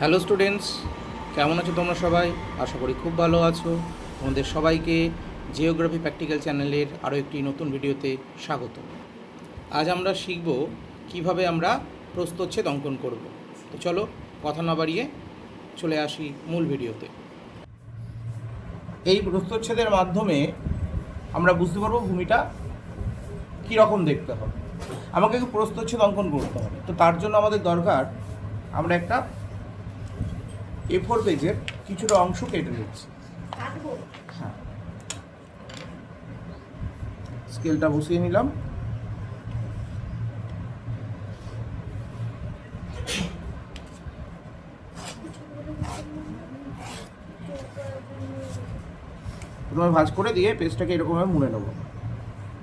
Hello students, কেমন আছো তোমরা সবাই? আশা করি খুব ভালো আছো। তোমাদের সবাইকে জিওগ্রাফি প্র্যাকটিক্যাল চ্যানেলের আরও একটি নতুন ভিডিওতে স্বাগত। আজ আমরা শিখব কীভাবে আমরা প্রস্তচ্ছেদ অঙ্কন করব। তো চলো, কথা না বাড়িয়ে চলে আসি মূল ভিডিওতে। এই প্রস্তচ্ছেদের মাধ্যমে আমরা বুঝতে পারব ভূমিটা কীরকম দেখতে হবে। আমাকে একটু প্রস্তচ্ছেদ অঙ্কন করতে হবে। তো তার জন্য আমাদের দরকার আমরা একটা এ ফোর পেজের কিছুটা অংশ কেটে নিচ্ছি। হ্যাঁ। স্কেলটা বসিয়ে নিলাম। প্রথমে ভাঁজ করে দিয়ে পেস্টটাকে এরকমভাবে মুড়ে নেব।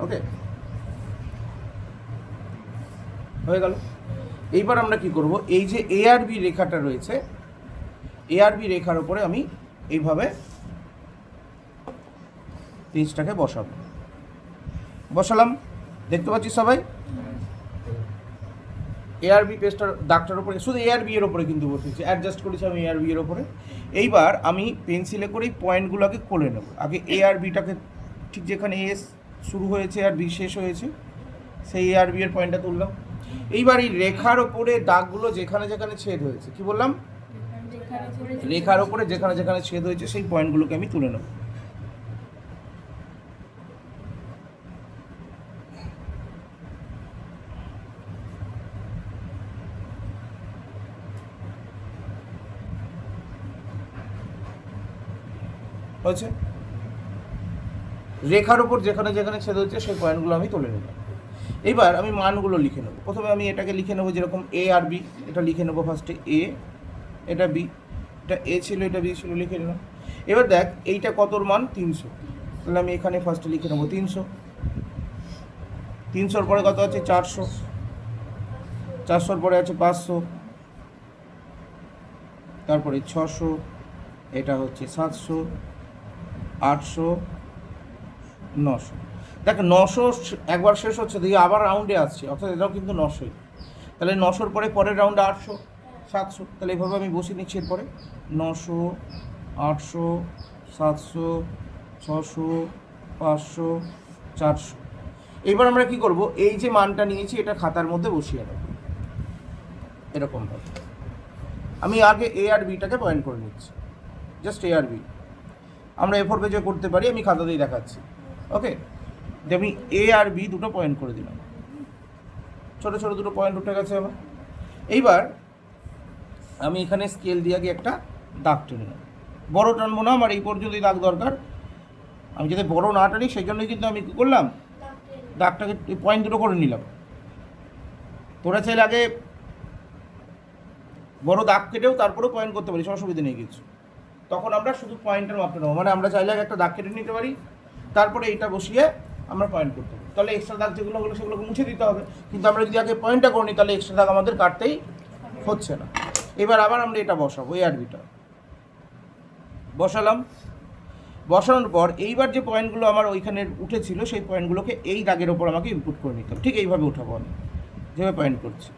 ওকে হয়ে গেল। এইবার আমরা কি করব? এই যে এ আর বি রেখাটা রয়েছে এ আর বি রেখার উপরে আমি এইভাবে পেজটাকে বসাবো। বসালাম। দেখতে পাচ্ছি সবাই? এআর বি পেজটার দাগটার উপরে, শুধু এআর বি এর উপরে কিন্তু বসেছি। অ্যাডজাস্ট করেছি আমি এআর বি এর উপরে। এইবার আমি পেন্সিলে করে এই পয়েন্টগুলোকে খুলে নেব। আগে এ আর বিটাকে ঠিক যেখানে এস শুরু হয়েছে আর বি শেষ হয়েছে, সেই এ আর বি এর পয়েন্টটা তুললাম। এইবার এই রেখার ওপরে দাগগুলো যেখানে যেখানে ছেদ হয়েছে, কি বললাম? রেখার ওপরে যেখানে যেখানে ছেদ হয়েছে, সেই পয়েন্টগুলোকে আমি তুলে নেব। হয়েছে? রেখার উপর যেখানে যেখানে ছেদ হচ্ছে সেই পয়েন্টগুলো আমি তুলে নিলাম এবার আমি মানগুলো লিখে নেব। প্রথমে আমি এটাকে লিখে নেব যেরকম এ আর বি এটা লিখে নেব ফার্স্টে এ এটা বি এটা এ ছিল, এটা বি ছিল, লিখে নিলাম। এবার দেখ, এইটা কতর মান? তিনশো। তাহলে আমি এখানে ফার্স্টে লিখে নেব তিনশো। তিনশোর পরে কত আছে? চারশো। চারশোর পরে আছে পাঁচশো। তারপরে ছশো, এটা হচ্ছে সাতশো, আটশো, নশো। দেখ, নশো একবার শেষ হচ্ছে, দেখি আবার রাউন্ডে আসছে, অর্থাৎ এটাও কিন্তু নশোই। তাহলে নশোর পরে পরের রাউন্ডে আটশো। সাতশো তাহলে এভাবে আমি বসে নিচ্ছি এরপরে। নশো, আটশো, সাতশো, ছশো, পাঁচশো, চারশো। এবার আমরা কি করব? এই যে মানটা নিয়েছি, এটা খাতার মধ্যে বসিয়ে দেবো। এরকমভাবে। আমি আগে এ আর বিটাকে পয়েন্ট করে নিচ্ছি। জাস্ট এ আর বি আমরা এ ফোর পেজে করতে পারি, আমি খাতাতেই দেখাচ্ছি। ওকে যে আমি এ আর বি দুটো পয়েন্ট করে দিলাম। ছোটো ছোটো দুটো পয়েন্ট উঠে গেছে আমার এইবার আমি এখানে স্কেল দিয়ে আগে একটা দাগ টেনে নেব। বড় টানবো না, আমার এই পর্যন্তই দাগ দরকার। আমি যাতে বড় না টানি, সেই জন্যই কিন্তু আমি কী করলাম? দাগটাকে পয়েন্ট দুটো করে নিলাম। তোরা চাইলে আগে বড় দাগ কেটেও তারপরেও পয়েন্ট করতে পারিস অসুবিধা নেই কিছু। তখন আমরা শুধু পয়েন্টের মাপটা নেব। মানে আমরা চাইলে আগে একটা দাগ কেটে নিতে পারি, তারপরে এইটা বসিয়ে আমরা পয়েন্ট করতে পারি। তাহলে এক্সট্রা দাগ যেগুলো হলো সেগুলোকে মুছে দিতে হবে। কিন্তু আমরা যদি আগে পয়েন্টটা করে নিই, তাহলে এক্সট্রা দাগ আমাদের কাটতেই হচ্ছে না। এবার আবার আমরা এটা বসাবো, এই আরবিটা বসালাম। বসানোর পর এইবার যে পয়েন্টগুলো আমার ওইখানে উঠেছিল, সেই পয়েন্টগুলোকে এই দাগের ওপর আমাকে ইনপুট করে নিতে হবে। ঠিক এইভাবে উঠাবো আমি, যেভাবে পয়েন্ট করছি।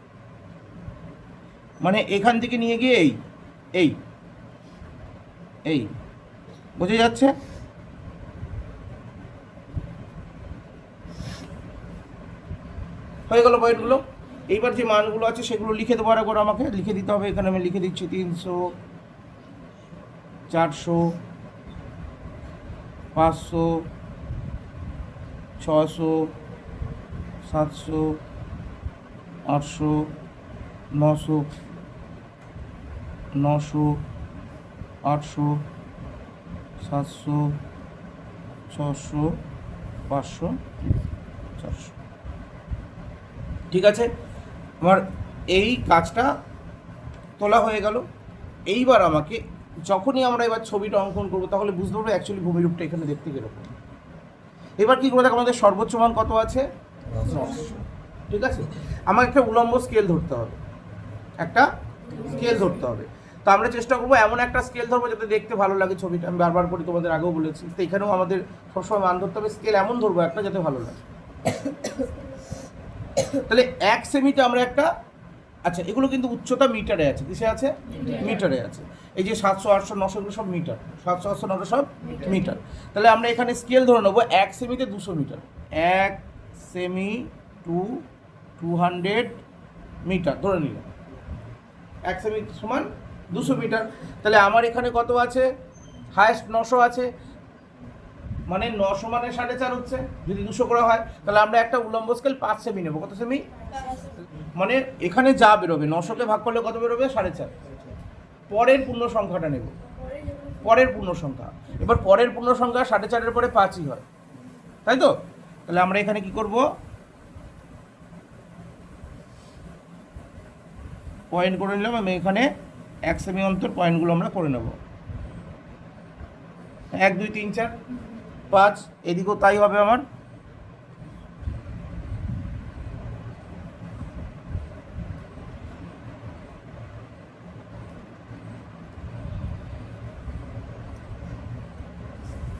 মানে এখান থেকে নিয়ে গিয়ে এই এই এই, বোঝা যাচ্ছে? হয়ে গেল পয়েন্টগুলো এইবার যে মানগুলো আছে সেগুলো লিখে দেবো আর একবার আমাকে। লিখে দিতে হবে, এখানে আমি লিখে দিচ্ছি তিনশো, চারশো, পাঁচশো ছশো সাতশো, আটশো, নশো নশো, আটশো, সাতশো, ছশো, পাঁচশো, চারশো। ঠিক আছে? আমার এই কাজটা তোলা হয়ে গেল। এইবার আমাকে যখনই আমরা এবার ছবিটা অঙ্কন করব, তাহলে বুঝতে পারব অ্যাকচুয়ালি ভূমিরূপটা এখানে দেখতে কীরকম। এবার কী করে দেখ আমাদের সর্বোচ্চ মান কত আছে? ঠিক আছে? আমার একটা উলম্ব স্কেল ধরতে হবে। একটা স্কেল ধরতে হবে। তো আমরা চেষ্টা করব এমন একটা স্কেল ধরবো যাতে দেখতে ভালো লাগে ছবিটা। আমি বারবার করে তোমাদের আগেও বলেছি, তো এখানেও আমাদের সবসময় মান ধরতে হবে। স্কেল এমন ধরবো একটা যাতে ভালো লাগে। তাহলে এক সেমিতে আমরা একটা আচ্ছা এগুলো কিন্তু উচ্চতা মিটারে আছে কিসে আছে? মিটারে। আছে। এই যে সাতশো আটশো নশো এগুলো সব মিটার। সাতশো আটশো নশো সব মিটার। তাহলে আমরা এখানে স্কেল ধরে নেব এক সেমিতে দুশো মিটার। এক cm to two hundred metre ধরে নিলাম। এক সেমি সমান দুশো মিটার। তাহলে আমার এখানে কত আছে? হায়েস্ট নশো আছে। মানে নশো মানে সাড়ে চার হচ্ছে, যদি দুশো করা হয়, তাহলে আমরা একটা উলম্ব স্কেল পাঁচ সেমি নেব। কত সেমি মানে এখানে যা বেরোবে, নশোকে ভাগ করলে কত বেরোবে? সাড়ে চার। পরের পূর্ণ সংখ্যাটা নেব। পরের পূর্ণ সংখ্যা। এবার পরের পূর্ণ সংখ্যা সাড়ে চারের পরে পাঁচই হয়। তাই তো? তাহলে আমরা এখানে কি করব? পয়েন্ট করে নিলাম, আমি এখানে এক সেমি অন্তর পয়েন্টগুলো আমরা করে নেব। এক, দুই, তিন, চার। পাঁচ, এদিকেও তাই হবে আমার।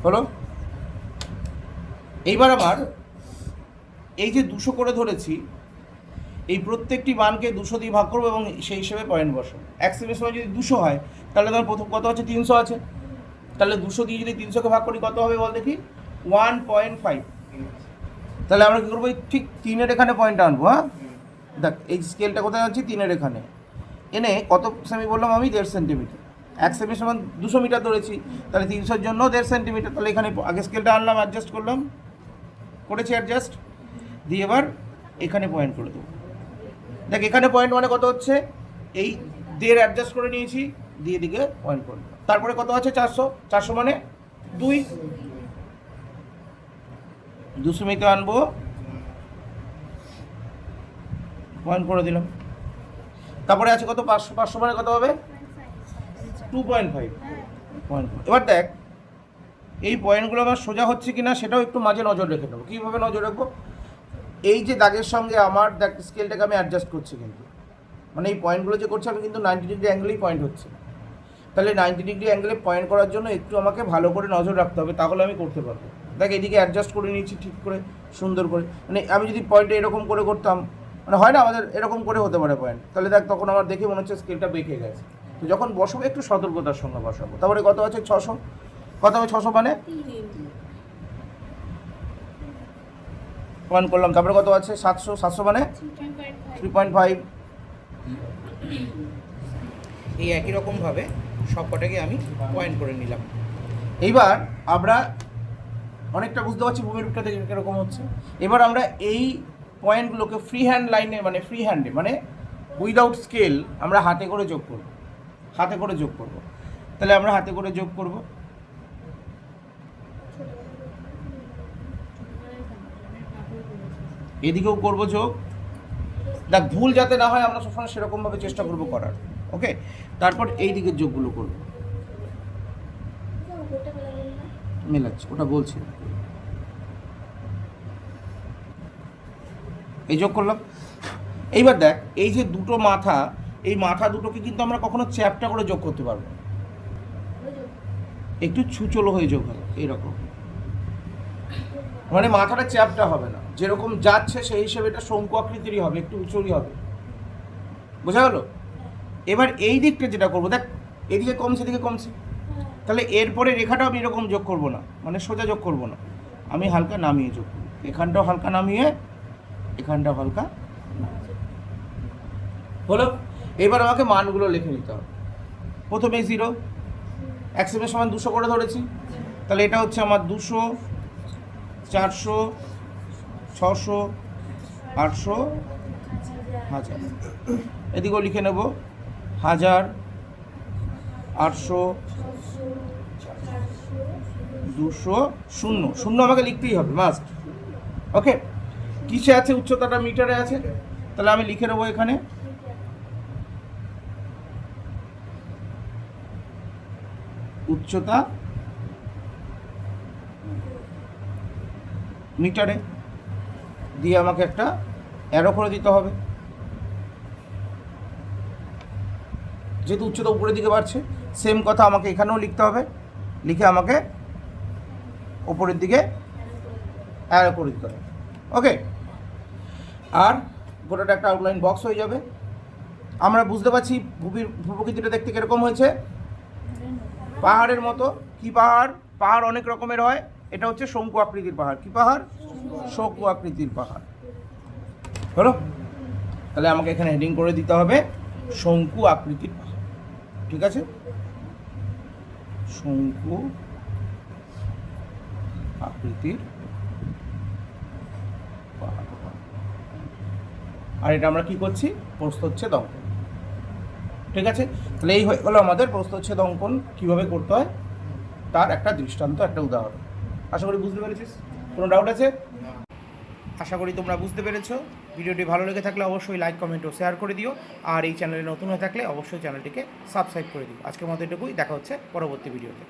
হলো? এইবার আমার এই যে দুশো করে ধরেছি, এই প্রত্যেকটি মানকে দুশো দিয়ে ভাগ করব এবং সেই হিসেবে পয়েন্ট বসো এক সেমির সময় যদি দুশো হয়, তাহলে তোমার প্রথম কত আছে? তিনশো আছে। তাহলে দুশো দিয়ে যদি তিনশোকে ভাগ করি কত হবে বল দেখি? One point five. তাহলে আমরা কী করব? ঠিক তিনের এখানে পয়েন্ট আনব হ্যাঁ? দেখ, এই স্কেলটা কোথায় আনছি তিনের এখানে। এনে কত সেমি বললাম আমি? দেড় সেন্টিমিটার। এক সেমি সমান দুশো মিটার ধরেছি। তাহলে তিনশোর জন্য দেড় সেন্টিমিটার। তাহলে এখানে আগে স্কেলটা আনলাম অ্যাডজাস্ট করলাম। করেছি অ্যাডজাস্ট দিয়ে এবার এখানে পয়েন্ট করে দেবো। দেখ, এখানে পয়েন্ট মানে কত হচ্ছে? এই দেড় অ্যাডজাস্ট করে নিয়েছি। দিয়ে দিকে পয়েন্ট করে দিলাম। তারপরে কত আছে চারশো? চারশো মানে দুই। দুশো মিটার আনব। পয়েন্ট করে দিলাম। তারপরে আছে কত? পাঁচশো। পাঁচশো মানে কত হবে? টু পয়েন্ট ফাইভ পয়েন্ট এবার দেখ, এই পয়েন্টগুলো আমার সোজা হচ্ছে কি না সেটাও একটু মাঝে নজর রেখে নেব। কীভাবে নজর রাখব? এই যে দাগের সঙ্গে আমার দেখ স্কেলটাকে আমি অ্যাডজাস্ট করছি কিন্তু। মানে এই পয়েন্টগুলো যে করছি, আমি কিন্তু নাইনটি ডিগ্রি অ্যাঙ্গেলেই পয়েন্ট হচ্ছে। তাহলে নাইনটি ডিগ্রি অ্যাঙ্গেলে পয়েন্ট করার জন্য একটু আমাকে ভালো করে নজর রাখতে হবে তাহলে আমি করতে পারব। দেখ এদিকে অ্যাডজাস্ট করে নিয়েছি ঠিক করে সুন্দর করে। মানে আমি যদি পয়েন্টটা এরকম করে করতাম মানে হয় না আমাদের এরকম করে হতে পারে পয়েন্ট তাহলে দেখ তখন আমার দেখে মনে হচ্ছে স্কেলটা বেঁকে গেছে। তো যখন বসাবো একটু সতর্কতার সঙ্গে বসাবো। তারপরে কত আছে? ছশো। কত হবে? ছশো মানে? পয়েন্ট করলাম। তারপরে কত আছে? সাতশো। সাতশো মানে? থ্রি পয়েন্ট ফাইভ এই একই রকমভাবে সব কটাকে আমি পয়েন্ট করে নিলাম। এইবার আমরা অনেকটা বুঝতে পারছি ভূমির রূপটা থেকে কীরকম হচ্ছে। এবার আমরা এই পয়েন্টগুলোকে ফ্রি হ্যান্ড লাইনে মানে ফ্রি হ্যান্ডে মানে উইদাউট স্কেল আমরা হাতে করে যোগ করব। হাতে করে যোগ করব। তাহলে আমরা হাতে করে যোগ করব। এদিকেও করব যোগ। দেখ, ভুল যাতে না হয় আমরা সবসময় সেরকমভাবে চেষ্টা করব করার। ওকে তারপর এই দিকের যোগগুলো করব। মেলাচ্ছি, ওটা বলছি। এই যোগ করলাম। এইবার দেখ, এই যে দুটো মাথা, এই মাথা দুটোকে কিন্তু আমরা কখনো চ্যাপটা করে যোগ করতে পারব। একটু ছুচলো হয়ে যোগ হবে এইরকম। মানে মাথাটা চ্যাপটা হবে না। যেরকম যাচ্ছে, সেই হিসেবে এটা শঙ্কু আকৃতিরই হবে, একটু উঁচুরই হবে। বোঝা গেল? এবার এই দিকটা যেটা করব, দেখ, এদিকে কমছে এদিকে কমছে তাহলে এরপরে রেখাটা আমি এরকম যোগ করব না মানে সোজা যোগ করব না। আমি হালকা নামিয়ে যোগ এখানটাও হালকা নামিয়ে, এখানটাও হালকা হলো? এবার আমাকে মানগুলো লিখে নিতে হবে। প্রথমে জিরো, এক সেমের সমান দুশো করে ধরেছি। তাহলে এটা হচ্ছে আমার দুশো, চারশো, ছশো, আটশো, হাজার। এদিকেও লিখে নেব। হাজার আটশো দুশো শূন্য। শূন্য আমাকে লিখতেই হবে মাস্ট ওকে, কিসে আছে উচ্চতাটা মিটারে আছে? তাহলে আমি লিখে নেব এখানে। উচ্চতা মিটারে। দিয়ে আমাকে একটা অ্যারো করে দিতে হবে। যেহেতু উচ্চতা উপরের দিকে বাড়ছে সেম কথা আমাকে এখানেও লিখতে হবে। লিখে আমাকে ওপরের দিকে অ্যারো করে দিতে হবে। ওকে আর গোটাটা একটা আউটলাইন বক্স হয়ে যাবে। আমরা বুঝতে পারছি ভূমির, ভূপ্রকৃতিটা দেখতে কীরকম হয়েছে। পাহাড়ের মতো। কি পাহাড়? পাহাড় অনেক রকমের হয়। এটা হচ্ছে শঙ্কু আকৃতির পাহাড়। কি পাহাড়? শঙ্কু আকৃতির পাহাড়। হলো? তাহলে আমাকে এখানে হেডিং করে দিতে হবে, শঙ্কু আকৃতির পাহাড়। ঠিক আছে? শঙ্কু আকৃতির আর এটা আমরা কি করছি? প্রস্থচ্ছেদ অঙ্কন ঠিক আছে? তাহলে এই হয়ে গেলো আমাদের প্রস্থচ্ছেদ অঙ্কন কীভাবে করতে হয়? তার একটা দৃষ্টান্ত একটা উদাহরণ। আশা করি বুঝতে পেরেছিস? কোনো ডাউট আছে? আশা করি তোমরা বুঝতে পেরেছ। ভিডিওটি ভালো লেগে থাকলে অবশ্যই লাইক, কমেন্ট ও শেয়ার করে দিও। আর এই চ্যানেলে নতুন হয়ে থাকলে অবশ্যই চ্যানেলটিকে সাবস্ক্রাইব করে দিও। আজকের মতো এটুকুই। দেখা হচ্ছে পরবর্তী ভিডিওতে।